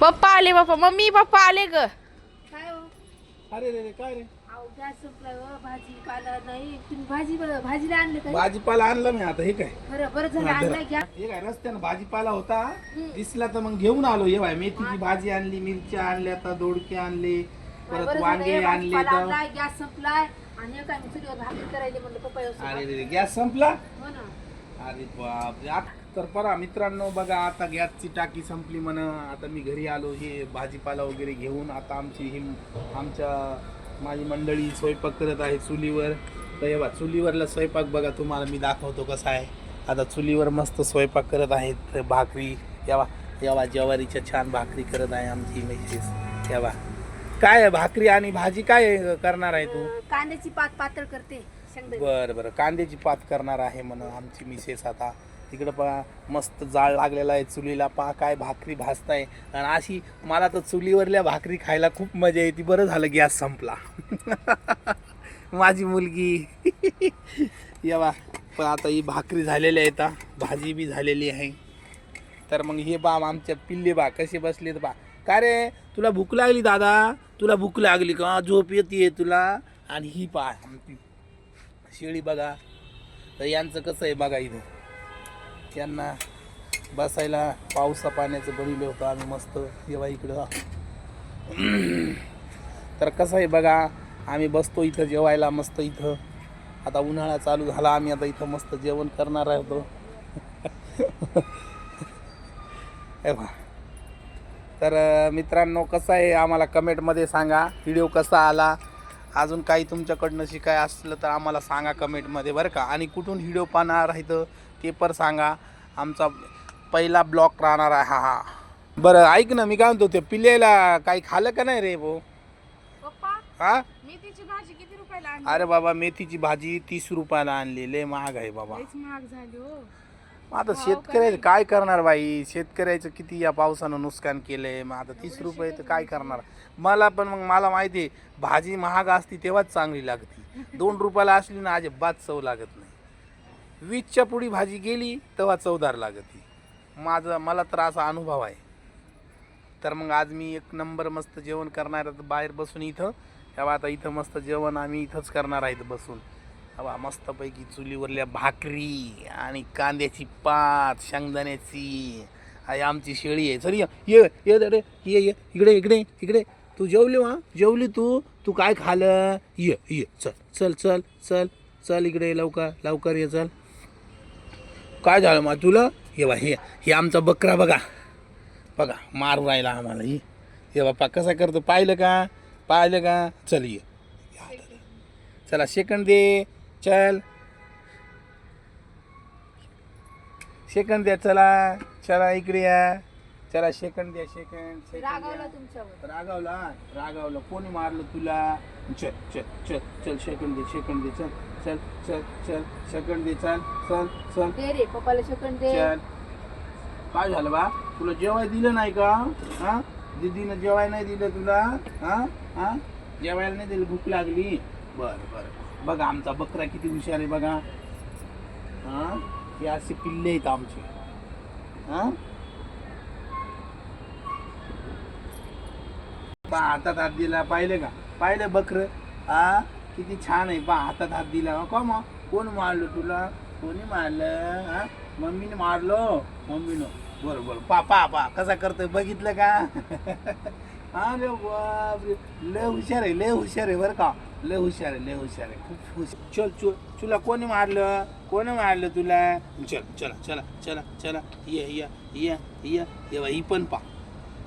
पप्पा आले बाप्पा mummy papa आले ग. काय हो? अरे रे रे काय रे? अहो गॅस संपलाय हो भाजीपाला नाही. तुम्ही भाजी भाजीला आणले काय भाजीपाला आणला मी आता हे काय? बरं बरं झालं हा, घ्या. हे काय रस्त्यानं भाजीपाला होता? दिसला तर मग घेऊन आलो हे बाय मेथीची भाजी आणली मिरच्या आणल्या आता दोडके आणले परत वांगे आणले तर. गॅस संपलाय आणि काय मी चुलीवर भाकरी करायची म्हणलं पप्पा अरे रे रे गॅस संपला? हो ना. अरे बाप रे. तर परा मित्रांनो बघा आता गॅसची टाकी संपली म्हण. आता मी घरी आलो हे भाजीपाला वगैरे घेऊन आता आमची ही आमच्या माझी मंडळी स्वयंपाक करत आहे चुलीवर. तर हे बघा चुलीवरला स्वयंपाक बघा तुम्हाला मी दाखवतो कसा आहे. आता चुलीवर मस्त स्वयंपाक करत आहेत भाकरी. यावा यावा ज्वारीच्या छान भाकरी करत आहे आमची मिसेस. यावा काय आहे भाकरी आणि भाजी काय करणार आहे तू? कांद्याची पात पातळ करते बरं बरं. कांद्याची पात करणार आहे म्हणून आमची मिसेस आता. तिकडं पहा मस्त जाळ लागलेला आहे चुलीला पहा काय भाकरी भाजताय. आणि अशी मला तर चुलीवरल्या भाकरी खायला खूप मजा येते. बरं झालं गॅस संपला. माझी मुलगी. येवा पण आता ही भाकरी झालेली आहे आता भाजी बी झालेली आहे. तर मग हे बा आमच्या पिल्ले बा कसे बसलेत बा. का रे तुला भूक लागली दादा? तुला भूक लागली का? झोप येते तुला. आणि ही पा आमची शेळी बघा. तर यांचं कसं आहे बघा इथं. यांना बसायला पावसा पाण्याचं बनवलं होतं आम्ही मस्त. येवा इकडं. तर कसं आहे बघा आम्ही बसतो इथं जेवायला मस्त इथं. आता उन्हाळा चालू झाला आम्ही आता इथं मस्त जेवण करणार आहोत. तर मित्रांनो कसं आहे आम्हाला कमेंटमध्ये सांगा. व्हिडिओ कसा आला? अजून काही तुमच्याकडनं शिकाय असलं तर आम्हाला सांगा कमेंटमध्ये बरं का. आणि कुठून व्हिडिओ पाहणार आहे तर ते पण सांगा. आमचा पहिला ब्लॉग राहणार आहे हा हा. बरं ऐक ना मी काय म्हणतो ते पिल्लेला काही खाल्लं का नाही रे भाऊ हा? मेथीची भाजी किती रुपयाला अरे बाबा मेथीची भाजी तीस रुपयाला आणली. लय महाग आहे बाबा. महाग झाली हो. मग आता शेतकऱ्याचं काय करणार बाई? शेतकऱ्याचं किती या पावसानं नुकसान केलंय? मग आता तीस रुपये तर काय करणार? मला पण मग मला माहिती आहे भाजी महाग असती तेव्हाच चांगली लागते. दोन रुपयाला असली ना अजिबात चव लागत नाही. वीसच्या पुढी भाजी गेली तेव्हा चवदार लागते. माझा मला तर असा अनुभव आहे. तर मग आज मी एक नंबर मस्त जेवण करणार आहे बाहेर बसून इथं. तेव्हा आता इथं मस्त जेवण आम्ही इथंच करणार आहेत बसून. हवा मस्तपैकी चुलीवरल्या भाकरी आणि कांद्याची पात शेंगदाण्याची. आई आमची शेळी आहे. चल ये ये ये दाडे ये ये. इकडे इकडे इकडे. तू जेवली वा? जेवली तू? तू काय खालं ये ये. चल चल चल चल चल इकडे लवकर लवकर ये चल. काय झालं मग तुला? हे बा हे हे आमचा बकरा बघा. बघा मारू राहिला आम्हाला. ही हे बाप्पा कसा करतो? पाहिलं का? पाहिलं का? चल ये. चला सेकंड दे. चल. सेकंड द्या चला. चला इकडे या. चला सेकंड द्या सेकंड रागावला तुमच्यावर. रागावला? रागावला. कोणी मारलं तुला? चल चल चल चल सेकंड दे सेकंड दे चल चल चल चल सेकंड दे चल चल चल. दे रे पप्पाला शकन दे. चल. काय झालं बा? तुला जेवाय दिलं नाही का? हा? दीदीनं जेवाय नाही दिलं तुला? हा? हा? जेवायला नाही दिलं? भूक लागली. बर बर. बघा आमचा बकरा किती हुशार आहे बघा. हा? हे असे पिल्ले आहेत आमचे. हा? पा हातात हात दिला पाहिलं का? पाहिलं बकर? हा? किती छान आहे पा हातात हात दिला. हो, का मग कोण मारलं तुला? कोणी मारलं? हा? मम्मीने मारलो? मम्मीनं. बरं बरं. पा पा पा कसा करतोय? बघितलं का? अरे बापरे. लय हुशार आहे लय हुशार आहे बरं का? लय हुशार आहे लय हुशार आहे. खूप हुशार. चल चल तुला कोणी मारलं? कोणी मारलं तुला? चल चला चला चला चला. ये या ये ये. ये बा, ही पण पा.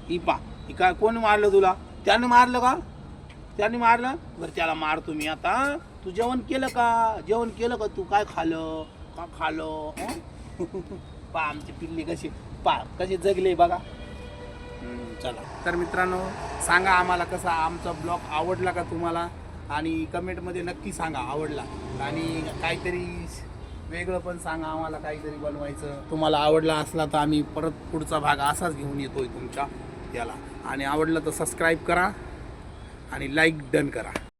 ही पा. ही काय कोणी मारलं तुला? त्याने मारलं का? त्याने मारलं? बरं त्याला मारतो मी आता. तू जेवण केलं का? जेवण केलं का तू? काय खालं? का खालं? पा आमची पिल्ली कशी. पा कशी जगले बघा. चला. तर मित्रांनो सांगा आम्हाला कसा आमचा ब्लॉग आवडला का तुम्हाला? आणि कमेंटमध्ये नक्की सांगा आवडला. आणि काहीतरी वेगळं पण सांगा आम्हाला काहीतरी बनवायचं. तुम्हाला आवडला असला तर आम्ही परत पुढचा भाग असाच घेऊन येतोय तुमच्या याला. आणि आवडलं तर सबस्क्राईब करा आणि लाईक डन करा.